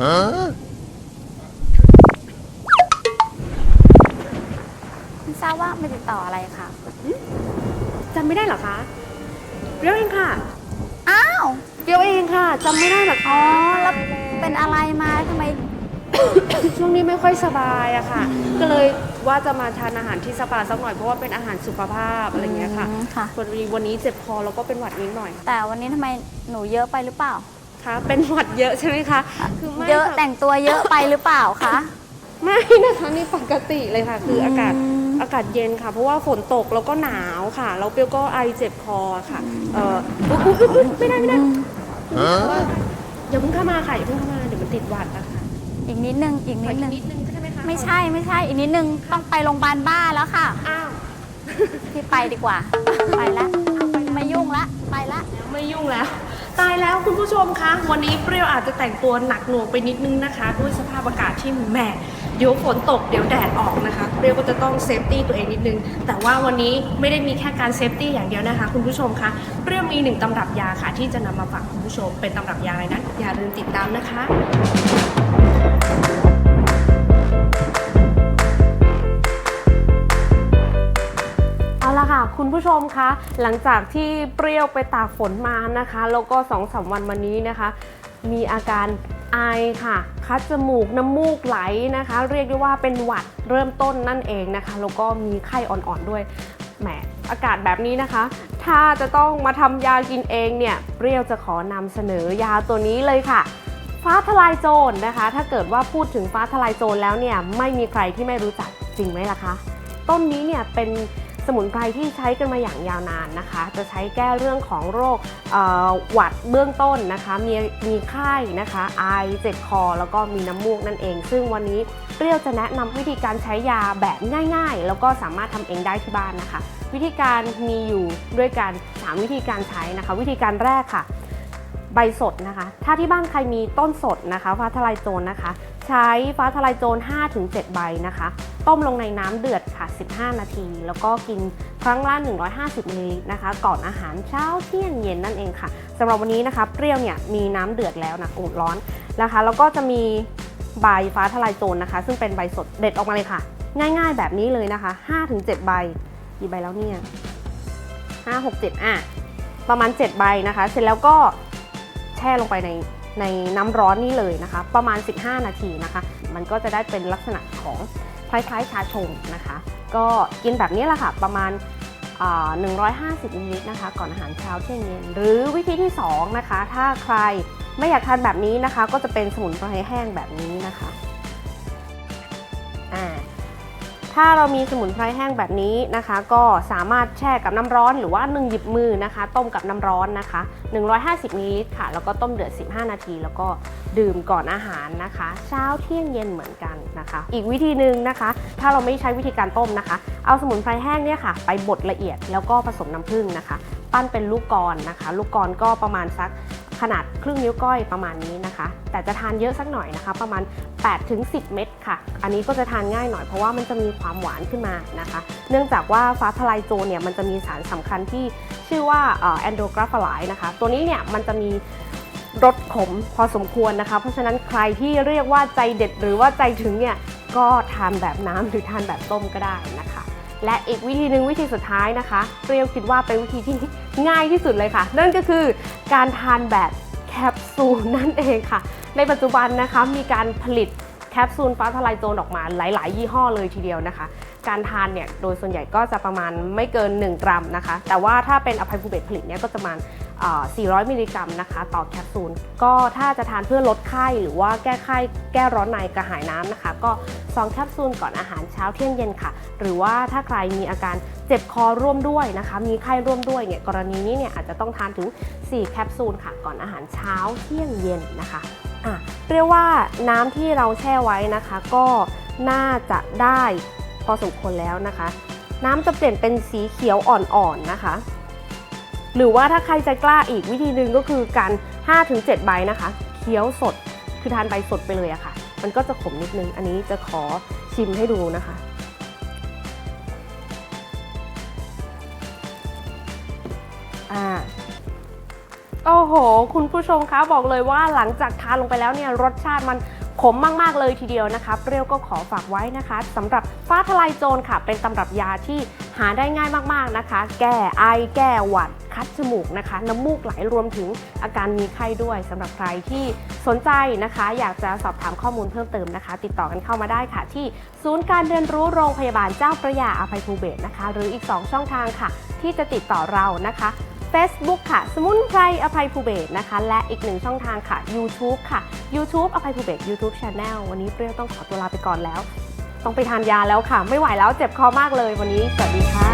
ไม่ทราบว่ามาติดต่ออะไรคะจำไม่ได้เหรอคะเปรี้ยวเองค่ะอ้าวเปรี้ยวเองค่ะจำไม่ได้เหรออ๋คะอแล้วเป็นอะไรมาทำไม ช่วงนี้ไม่ค่อยสบายอะค่ะ ก็เลยว่าจะมาทานอาหารที่สปาสักหน่อยเพราะว่าเป็นอาหารสุขภาพอะไรอย่างเงี้ยค่ะอืมค่ะ พอดีวันนี้เจ็บคอแล้วก็เป็นหวัดนิดหน่อย แต่วันนี้ทำไมหนูเยอะไปหรือเปล่า ค่ะเป็นหวัดเยอะใช่ไหมคะ คือไม่เยอะค่แต่งตัวเยอะไปหรือเปล่าคะ ไม่นะคะนี่ปกติเลยค่ะ คืออากาศอืมอากาศเย็นค่ะ เพราะว่าฝนตกแล้วก็หนาวค่ะแล้วเปรี้ยวก็ไอเจ็บคอค่ะเอออุ๊ยอุ๊ยอุ๊ยอุ๊ยไม่ได้ไม่ได้เพราะว่าอย่าเพิ่งเข้ามาค่ะอย่าเพิ่งเข้ามาเดี๋ยวมันติดหวัดนะคะอีกนิดนึงอีกขอนิดอีนึกงนิดนึงใช่ไหมคะไม่ใช่ไม่ใช่อีกนิดนึงต้องไปโรงพยาบาลบ้าแล้วค่ะอ้าวพี่ไปดีกว่า ไปละไม่ยุ่งละไปละไม่ยุ่งแล้ว ตายแล้วคุณผู้ชมคะวันนี้เปรี้ยวอาจจะแต่งตัวหนักหน่วงไปนิดนึงนะคะ ด้วยสภาพอากาศที่แหม่เดี๋ยวฝนตกเดี๋ยวแดดออกนะคะ เปรี้ยวก็จะต้องเซฟตี้ตัวเองนิดนึง แต่ว่าวันนี้ไม่ได้มีแค่การเซฟตี้อย่างเดียวนะคะ คุณผู้ชมคะเปรี้ยวมีหนึ่งตำรับยาค่ะ ที่จะนำมาฝากคุณผู้ชมเป็นตำรับยาอะไรนั้นอย่าลืมติดตามนะคะ คุณผู้ชมคะ หลังจากที่เปรี้ยวไปตากฝนมานะคะ แล้วก็สองสามวันมานี้นะคะ มีอาการไอค่ะ คัดจมูกน้ำมูกไหลนะคะ เรียกได้ว่าเป็นหวัดเริ่มต้นนั่นเองนะคะ แล้วก็มีไข้อ่อนๆด้วย แหม อากาศแบบนี้นะคะ ถ้าจะต้องมาทำยากินเองเนี่ย เปรี้ยวจะขอนำเสนอยาตัวนี้เลยค่ะฟ้าทลายโจรนะคะ ถ้าเกิดว่าพูดถึงฟ้าทลายโจรแล้วเนี่ย ไม่มีใครที่ไม่รู้จักจริงไหมล่ะคะ ต้นนี้เนี่ยเป็น มุนไพรที่ใช้กันมาอย่างยาวนานนะคะ จะใช้แก้เรื่องของโรคหวัดเบื้องต้นนะคะ มีมีไข้นะคะ ไอเจ็บคอ แล้วก็มีน้ำมูกนั่นเอง ซึ่งวันนี้เปรี้ยวจะแนะนำวิธีการใช้ยาแบบง่าย ๆ แล้วก็สามารถทำเองได้ที่บ้านนะคะ วิธีการมีอยู่ด้วยกันสามวิธีการใช้นะคะ วิธีการแรกค่ะ ใบสดนะคะ ถ้าที่บ้านใครมีต้นสดนะคะฟ้าทลายโจรนะคะ ใช้ฟ้าทลายโจร 5-7 ใบนะคะ ต้มลงในน้ำเดือดค่ะ 15 นาที แล้วก็กินครั้งละ 150มิลลิลิตรนะคะ ก่อนอาหารเช้าเที่ยงเย็นนั่นเองค่ะสำหรับวันนี้นะคะ เปรี้ยวเนี่ยมีน้ำเดือดแล้วนะอุ่นร้อนนะคะ แล้วก็จะมีใบฟ้าทลายโจรนะคะ ซึ่งเป็นใบสดเด็ดออกมาเลยค่ะ ง่ายๆแบบนี้เลยนะคะ 5-7 ใบกี่ใบแล้วเนี่ย5 6 7อะประมาณ 7 ใบนะคะ เสร็จแล้วก็แช่ลงไปใน ในน้ำร้อนนี่เลยนะคะ ประมาณ 15 นาทีนะคะ มันก็จะได้เป็นลักษณะของคล้ายๆชาชงนะคะ ก็กินแบบนี้แหละค่ะ ประมาณอ่า150มิลลิลิตรนะคะ ก่อนอาหารเช้าเที่ยงเย็น หรือวิธีที่ 2 นะคะ ถ้าใครไม่อยากทานแบบนี้นะคะ ก็จะเป็นสมุนไพรแห้งแบบนี้นะคะอ่า ถ้าเรามีสมุนไพรแห้งแบบนี้นะคะ ก็สามารถแช่กับน้ำร้อนหรือว่าหนึ่งหยิบมือนะคะ ต้มกับน้ำร้อนนะคะ 150มิลลิลิตรค่ะ แล้วก็ต้มเดือด 15 นาที แล้วก็ดื่มก่อนอาหารนะคะ เช้าเที่ยงเย็นเหมือนกันนะคะ อีกวิธีหนึ่งนะคะ ถ้าเราไม่ใช้วิธีการต้มนะคะ เอาสมุนไพรแห้งเนี่ยค่ะ ไปบดละเอียดแล้วก็ผสมน้ำผึ้งนะคะ ปั้นเป็นลูกกลอนนะคะ ลูกกลอนก็ประมาณสัก ขนาดครึ่งนิ้วก้อยประมาณนี้นะคะ แต่จะทานเยอะสักหน่อยนะคะ ประมาณ 8-10 เม็ดค่ะ อันนี้ก็จะทานง่ายหน่อยเพราะว่ามันจะมีความหวานขึ้นมานะคะ เนื่องจากว่าฟ้าทลายโจรเนี่ยมันจะมีสารสำคัญที่ชื่อว่าแอนโดกราฟไลนะคะ ตัวนี้เนี่ยมันจะมีรสขมพอสมควรนะคะ เพราะฉะนั้นใครที่เรียกว่าใจเด็ดหรือว่าใจถึงเนี่ยก็ทานแบบน้ำหรือทานแบบต้มก็ได้นะคะ และอีกวิธีหนึ่งวิธีสุดท้ายนะคะเปรี้ยวคิดว่าเป็นวิธีที่ง่ายที่สุดเลยค่ะ นั่นก็คือการทานแบบแคปซูลนั่นเองค่ะ ในปัจจุบันนะคะมีการผลิตแคปซูลฟ้าทลายโจรออกมาหลาย ๆ ยี่ห้อเลยทีเดียวนะคะ การทานเนี่ยโดยส่วนใหญ่ก็จะประมาณไม่เกิน 1 กรัมนะคะ แต่ว่าถ้าเป็นอภัยภูเบศผลิตเนี่ยก็จะประมาณ 400 มิลลิกรัมนะคะต่อแคปซูล ก็ถ้าจะทานเพื่อลดไข้หรือว่าแก้ไข้แก้ร้อนในกระหายน้ำนะคะ ก็ 2 แคปซูลก่อนอาหารเช้าเที่ยงเย็นค่ะ หรือว่าถ้าใครมีอาการเจ็บคอร่วมด้วยนะคะ มีไข้ร่วมด้วยเนี่ยกรณีนี้เนี่ยอาจจะต้องทานถึง 4 แคปซูลค่ะ ก่อนอาหารเช้าเที่ยงเย็นนะคะอะเรียกว่าน้ำที่เราแช่ไว้นะคะ ก็น่าจะได้พอสมควรแล้วนะคะ น้ำจะเปลี่ยนเป็นสีเขียวอ่อนๆนะคะ หรือว่าถ้าใครใจกล้าอีกวิธีหนึ่งก็คือการ5-7ใบนะคะ เคี้ยวสดคือทานใบสดไปเลยอะค่ะ มันก็จะขมนิดนึง อันนี้จะขอชิมให้ดูนะคะ อ่า โอ้โห คุณผู้ชมคะบอกเลยว่าหลังจากทานลงไปแล้วเนี่ยรสชาติมัน ขมมาก ๆ เลยทีเดียวนะคะเปรี้ยวก็ขอฝากไว้นะคะสำหรับฟ้าทลายโจรค่ะ เป็นตำรับยาที่หาได้ง่ายมาก ๆ นะคะ แก้ไอ แก้หวัด คัดจมูกนะคะ น้ำมูกไหลรวมถึงอาการมีไข้ด้วยสำหรับใครที่สนใจนะคะ อยากจะสอบถามข้อมูลเพิ่มเติมนะคะ ติดต่อกันเข้ามาได้ค่ะ ที่ศูนย์การเรียนรู้โรงพยาบาลเจ้าพระยาอภัยภูเบศนะคะ หรืออีก 2 ช่องทางค่ะ ที่จะติดต่อเรานะคะ Facebook ค่ะ สมุนไพรอภัยภูเบศนะคะ และอีกหนึ่งช่องทางค่ะ YouTube ค่ะ YouTube อภัยภูเบศ YouTube Channel วันนี้เปรี้ยวต้องขอตัวลาไปก่อนแล้ว ต้องไปทานยาแล้วค่ะ ไม่ไหวแล้วเจ็บคอมากเลยวันนี้สวัสดีค่ะ